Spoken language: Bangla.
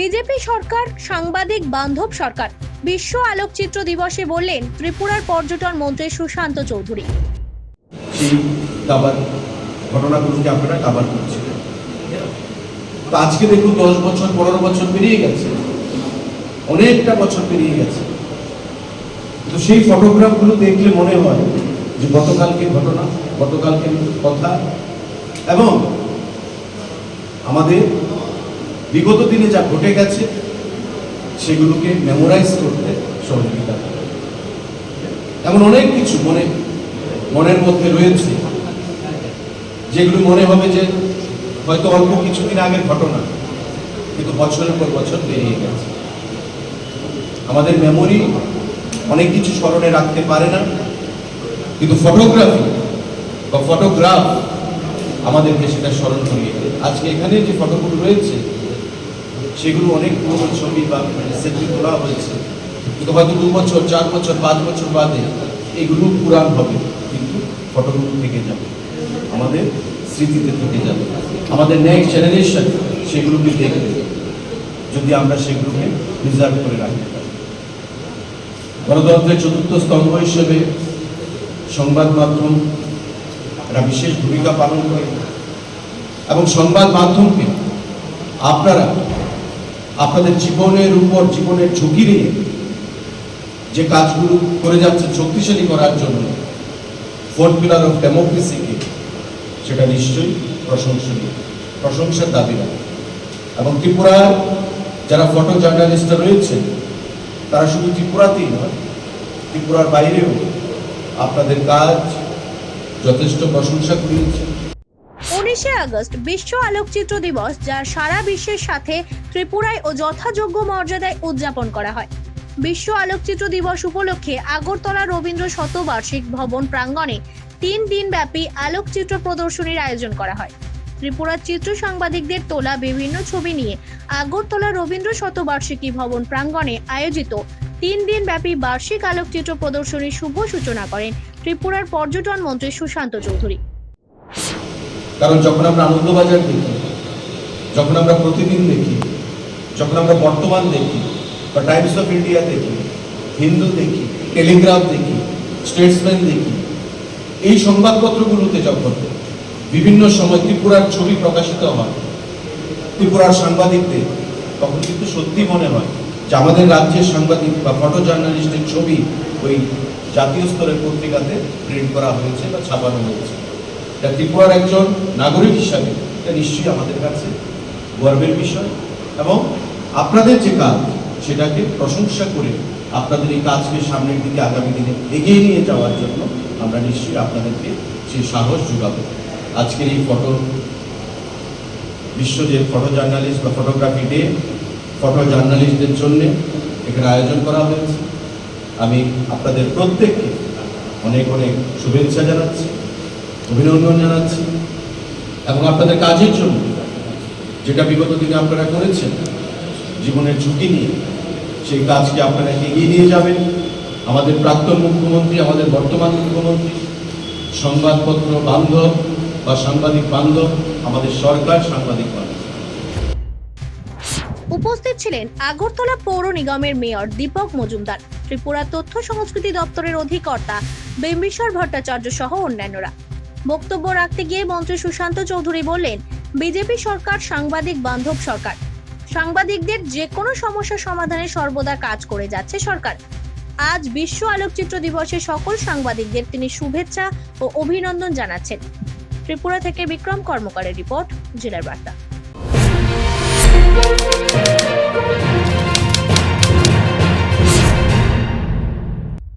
বিজেপি সরকার, সাংবাদিক বান্ধব সরকার। বিশ্ব আলোকচিত্র দিবসে বললেন, ত্রিপুরার পর্যটন মন্ত্রী সুশান্ত চৌধুরী। আজকে দেখুন দশ বছর, পনেরো বছর পেরিয়ে গেছে। অনেকটা বছর পেরিয়ে গেছে। তো সেই ফটোগ্রাফগুলো দেখলে মনে হয় যে গতকালকে ঘটনা গতকালকে কথা। এবং আমাদের বিগত দিনে যা ঘটে গেছে, সেগুলোকে মেমোরাইজ করতে সহযোগিতা এমন অনেক কিছু মনে, মনের মধ্যে রয়েছে, যেগুলো মনে হবে যে হয়তো অল্প কিছুদিন আগের ঘটনা, কিন্তু বছরের পর বছর বেরিয়ে গেছে। আমাদের মেমোরি অনেক কিছু স্মরণে রাখতে পারে না, কিন্তু ফটোগ্রাফি বা ফটোগ্রাফ আমাদেরকে সেটা স্মরণ করিয়ে আজকে এখানে যে ফটোগুলো রয়েছে সেগুলো অনেক পুরনো ছবি বা সেলফি তোলা হয়েছে। কিন্তু হয়তো দু বছর, চার বছর, পাঁচ বছর বাদে এগুলো পুরান হবে, কিন্তু ফটোগুলো থেকে যাবে, আমাদের স্মৃতিতে থেকে যাবে। আমাদের নেক্সট জেনারেশন সেগুলোকে দেখবে, যদি আমরা সেগুলোকে প্রিজার্ভ করে রাখতে পারি। গণতন্ত্রের চতুর্থ স্তম্ভ হিসেবে সংবাদ মাধ্যম একটা বিশেষ ভূমিকা পালন করে, এবং সংবাদ মাধ্যমকে আপনারা আপনাদের জীবনের উপর, জীবনের ঝুঁকি নিয়ে যে কাজগুলো করে যাচ্ছে শক্তিশালী করার জন্য, ফোর্থ পিলার অফ ডেমোক্রেসিকে সেটা নিশ্চয়ই প্রশংসনীয়, প্রশংসার দাবি রাখে। এবং ত্রিপুরার যারা ফটো জার্নালিস্টরা রয়েছে, তারা শুধু ত্রিপুরাতেই নয়, ত্রিপুরার বাইরেও আপনাদের কাজ যথেষ্ট প্রশংসা কুড়িয়েছে উনিশে আগস্ট বিশ্ব আলোকচিত্র দিবস, যা সারা বিশ্বের সাথে ত্রিপুরায় ও যথাযোগ্য মর্যাদায় উদযাপন করা হয়। বিশ্ব আলোকচিত্র দিবস উপলক্ষে আগরতলা রবীন্দ্র শতবার্ষিক ভবন প্রাঙ্গণে তিন দিন ব্যাপী আলোকচিত্র প্রদর্শনীর আয়োজন করা হয়। ত্রিপুরার চিত্র সাংবাদিকদের তোলা বিভিন্ন ছবি নিয়ে আগরতলা রবীন্দ্র শতবার্ষিকী ভবন প্রাঙ্গণে আয়োজিত তিন দিন ব্যাপী বার্ষিক আলোকচিত্র প্রদর্শনীর শুভ সূচনা করেন ত্রিপুরার পর্যটন মন্ত্রী সুশান্ত চৌধুরী। কারণ যখন আমরা আনন্দবাজার দেখি, যখন আমরা প্রতিদিন দেখি, যখন আমরা বর্তমান দেখি বা টাইমস অফ ইন্ডিয়া দেখি হিন্দু দেখি টেলিগ্রাফ দেখি স্টেটসম্যান দেখি, এই সংবাদপত্রগুলোতে যখন বিভিন্ন সময় ত্রিপুরার ছবি প্রকাশিত হয়, ত্রিপুরার সাংবাদিকদের, তখন কিন্তু সত্যি মনে হয় যে আমাদের রাজ্যের সাংবাদিক বা ফটো জার্নালিস্টের ছবি ওই জাতীয় স্তরের পত্রিকাতে প্রিন্ট করা হয়েছে বা ছাপানো হয়েছে। এটা ত্রিপুরার একজন নাগরিক হিসাবে এটা নিশ্চয়ই আমাদের কাছে গর্বের বিষয়। এবং আপনাদের যে কাজ, সেটাকে প্রশংসা করে আপনাদের এই কাজকে সামনের দিকে আগামী দিনে এগিয়ে নিয়ে যাওয়ার জন্য আমরা নিশ্চয়ই আপনাদেরকে সেই সাহস যোগাবো। আজকের এই ফটো, বিশ্ব যে ফটো জার্নালিস্ট বা ফটোগ্রাফি ডে, ফটো জার্নালিস্টদের জন্য এখানে আয়োজন করা হয়েছে। আমি আপনাদের প্রত্যেককে অনেক অনেক শুভেচ্ছা জানাচ্ছি। অভিনন্দন জানাচ্ছি এবং আপনাদের কাজের জন্য যেটা বিগত দিনে আপনারা করেছেন, জীবনের ঝুঁকি নিয়ে, সেই কাজকে আপনারা এগিয়ে নিয়ে যাবেন। আমাদের প্রাক্তন মুখ্যমন্ত্রী, আমাদের বর্তমান মুখ্যমন্ত্রী, সংবাদপত্র বান্ধব বা সাংবাদিক বান্ধব, আমাদের সরকার সাংবাদিক বান্ধব। উপস্থিত ছিলেন আগরতলা পৌর নিগমের মেয়র দীপক মজুমদার, ত্রিপুরা তথ্য সংস্কৃতি দপ্তরের অধিকর্তা বেম্বিশ্বর ভট্টাচার্য সহ অন্যান্যরা। বক্তব্য রাখতে গিয়ে মন্ত্রী সুশান্ত চৌধুরী বললেন, বিজেপি সরকার সাংবাদিক বান্ধব সরকার। সাংবাদিকদের যে কোনো সমস্যা সমাধানে সর্বদা কাজ করে যাচ্ছে সরকার। আজ বিশ্ব আলোকচিত্র দিবসে সকল সাংবাদিকদের তিনি শুভেচ্ছা ও অভিনন্দন জানাচ্ছেন। ত্রিপুরা থেকে বিক্রম কর্মকারের রিপোর্ট, জেলার বার্তা।